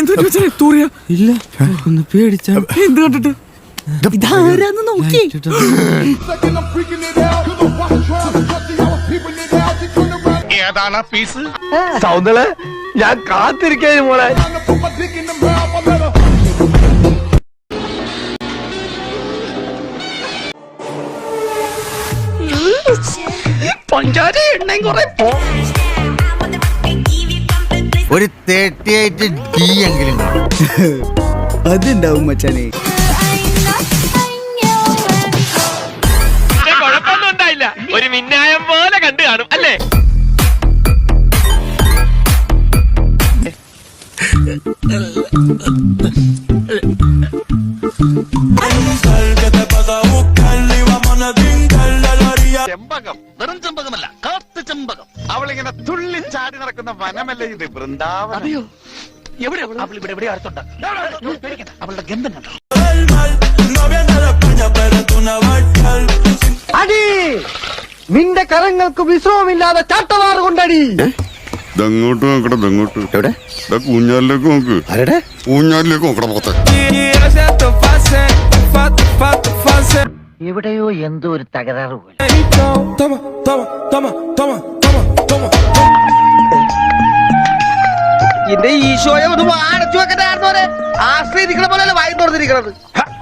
എന്ത് തൂറിയ ഇല്ല ഒന്ന് പേടിച്ച എന്ത് കണ്ടിട്ട് ഇതാരാന്ന് നോക്കി. ഏതാണ് പീസ് സൗന്ദര്യ ഞാൻ കാത്തിരിക്കുന്നു മോളെ. പഞ്ചാര എണ്ണയും കുറെ ഒരു തേർട്ടി എയ്റ്റ് ഡി എങ്കിലും കാണും. അതുണ്ടാവും മച്ചാനെ. കുഴപ്പമൊന്നും ഉണ്ടായില്ല. ഒരു മിന്നായം പോലെ കണ്ടു കാണും അല്ലേ? ചെമ്പകം. വെറും ചെമ്പകമല്ല. അവളിങ്ങനെ തുള്ളി ചാടി നടക്കുന്ന വനമല്ലേ ഇത്? വൃന്ദാവനം. അതെയോ? എവിടെ അവൾ ഇവിടെ എവിടെ അടുത്തുണ്ട്. അവളുടെ ഗന്ധം കണ്ടോ? അടി! നിന്റെ കരങ്ങൾക്ക് വിശ്രമമില്ലാതെ ചാട്ടവാറ് കൊണ്ടടി. ദങ്ങോട്ട് നോക്കട്ടെ ദങ്ങോട്ട് എവിടെ? ദാ ഊഞ്ഞാലിലേക്ക് നോക്ക്. ആരുടെ? ഊഞ്ഞാലിലേക്ക് നോക്കട്ടെ പോത്തെ എവിടെയോ എന്തോ ഒരു തകരാറ് പോലെ. എന്റെ ഈശോയെ ഒന്ന് വാടച്ചു വെക്കണ്ടായിരുന്നോരെ ആശ്രയിരിക്കണ പോലെ വായി തുറന്നിരിക്കണത്.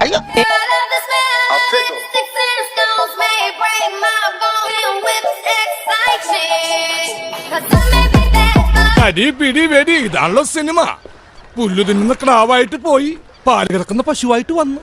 അയ്യോ. പിടി വെടി ഇതാണല്ലോ സിനിമ. പുല്ലു തിന്നുന്ന ക്ലാവായിട്ട് പോയി പാൽ കിടക്കുന്ന പശുവായിട്ട് വന്നു.